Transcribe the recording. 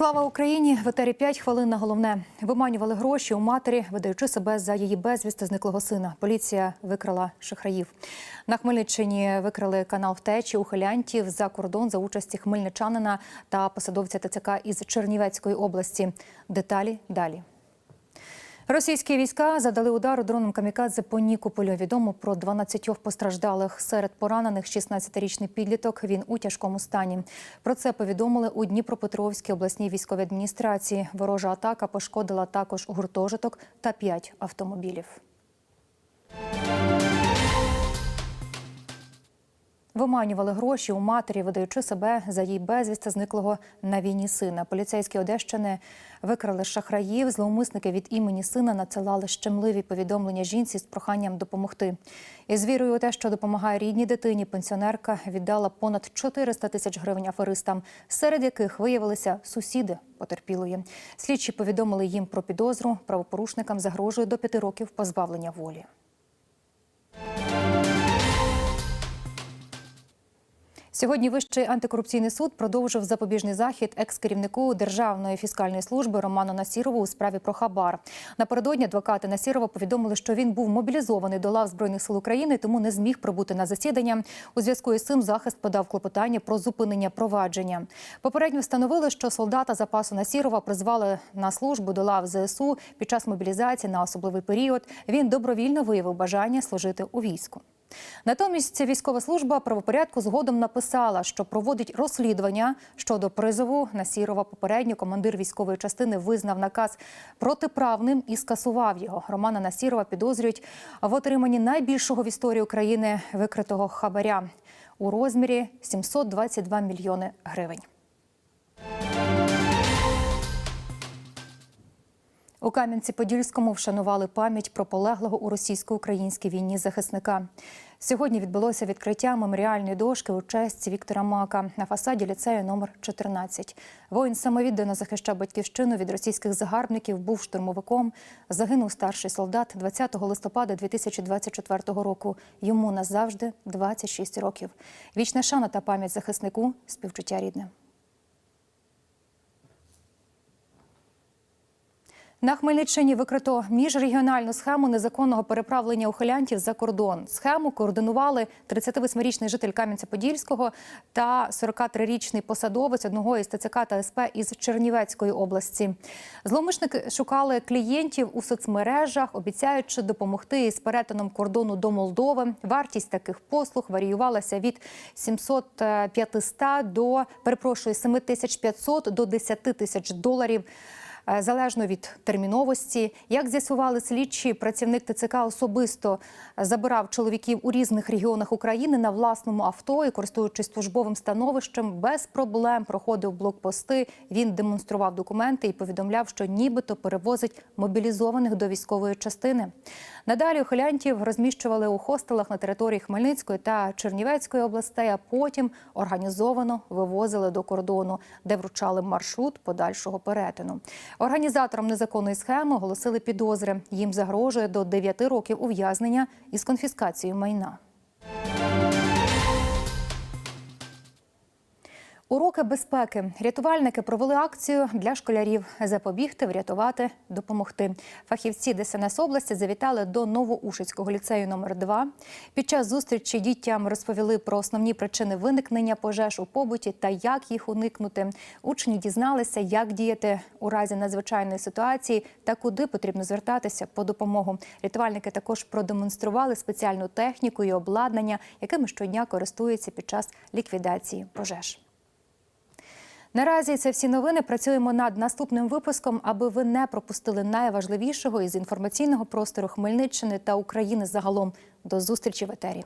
Слава Україні! В етері 5 хвилин на головне. Виманювали гроші у матері, видаючи себе за її безвісти зниклого сина. Поліція викрала шахраїв. На Хмельниччині викрили канал втечі ухилянтів за кордон за участі хмельничанина та посадовця ТЦК із Чернівецької області. Деталі далі. Російські війська задали удар дроном камікадзе по Нікополю. Відомо про 12 постраждалих. Серед поранених 16-річний підліток. Він у тяжкому стані. Про це повідомили у Дніпропетровській обласній військовій адміністрації. Ворожа атака пошкодила також гуртожиток та 5 автомобілів. Виманювали гроші у матері, видаючи себе за їй безвісти зниклого на війні сина. Поліцейські Одещини викрали шахраїв. Зловмисники від імені сина надсилали щемливі повідомлення жінці з проханням допомогти. Із вірою у те, що допомагає рідній дитині, пенсіонерка віддала понад 400 тисяч гривень аферистам, серед яких виявилися сусіди потерпілої. Слідчі повідомили їм про підозру. Правопорушникам загрожує до п'яти років позбавлення волі. Сьогодні Вищий антикорупційний суд продовжив запобіжний захід екс-керівнику Державної фіскальної служби Роману Насірову у справі про хабар. Напередодні адвокати Насірова повідомили, що він був мобілізований до лав збройних сил України, тому не зміг прибути на засідання. У зв'язку із цим захист подав клопотання про зупинення провадження. Попередньо встановили, що солдата запасу Насірова призвали на службу до лав ЗСУ під час мобілізації на особливий період. Він добровільно виявив бажання служити у війську. Натомість військова служба правопорядку згодом написала, що проводить розслідування щодо призову Насірова. Попередньо командир військової частини визнав наказ протиправним і скасував його. Романа Насірова підозрюють в отриманні найбільшого в історії України викритого хабаря у розмірі 722 мільйони гривень. У Кам'янці-Подільському вшанували пам'ять про полеглого у російсько-українській війні захисника. Сьогодні відбулося відкриття меморіальної дошки у честь Віктора Мака на фасаді ліцею номер 14. Воїн самовіддано захищав батьківщину від російських загарбників, був штурмовиком. Загинув старший солдат 20 листопада 2024 року. Йому назавжди 26 років. Вічна шана та пам'ять захиснику співчуття рідним. На Хмельниччині викрито міжрегіональну схему незаконного переправлення ухилянтів за кордон. Схему координували 38-річний житель Кам'янця-Подільського та 43-річний посадовець одного із ТЦК та СП із Чернівецької області. Зловмисники шукали клієнтів у соцмережах, обіцяючи допомогти із перетином кордону до Молдови. Вартість таких послуг варіювалася від 700-500 до перепрошую 7500 до 10 тисяч доларів. Е, Залежно від терміновості, як з'ясували слідчі, працівник ТЦК особисто забирав чоловіків у різних регіонах України на власному авто і, користуючись службовим становищем, без проблем проходив блокпости. Він демонстрував документи і повідомляв, що нібито перевозить мобілізованих до військової частини. Надалі ухилянтів розміщували у хостелах на території Хмельницької та Чернівецької областей, а потім організовано вивозили до кордону, де вручали маршрут подальшого перетину. Організаторам незаконної схеми оголосили підозри. Їм загрожує до 9 років ув'язнення із конфіскацією майна. Уроки безпеки. Рятувальники провели акцію для школярів запобігти, врятувати, допомогти. Фахівці ДСНС області завітали до Новоушицького ліцею номер 2 Під час зустрічі дітям розповіли про основні причини виникнення пожеж у побуті та як їх уникнути. Учні дізналися, як діяти у разі надзвичайної ситуації та куди потрібно звертатися по допомогу. Рятувальники також продемонстрували спеціальну техніку і обладнання, якими щодня користуються під час ліквідації пожеж. Наразі це всі новини. Працюємо над наступним випуском, аби ви не пропустили найважливішого із інформаційного простору Хмельниччини та України загалом. До зустрічі в етері.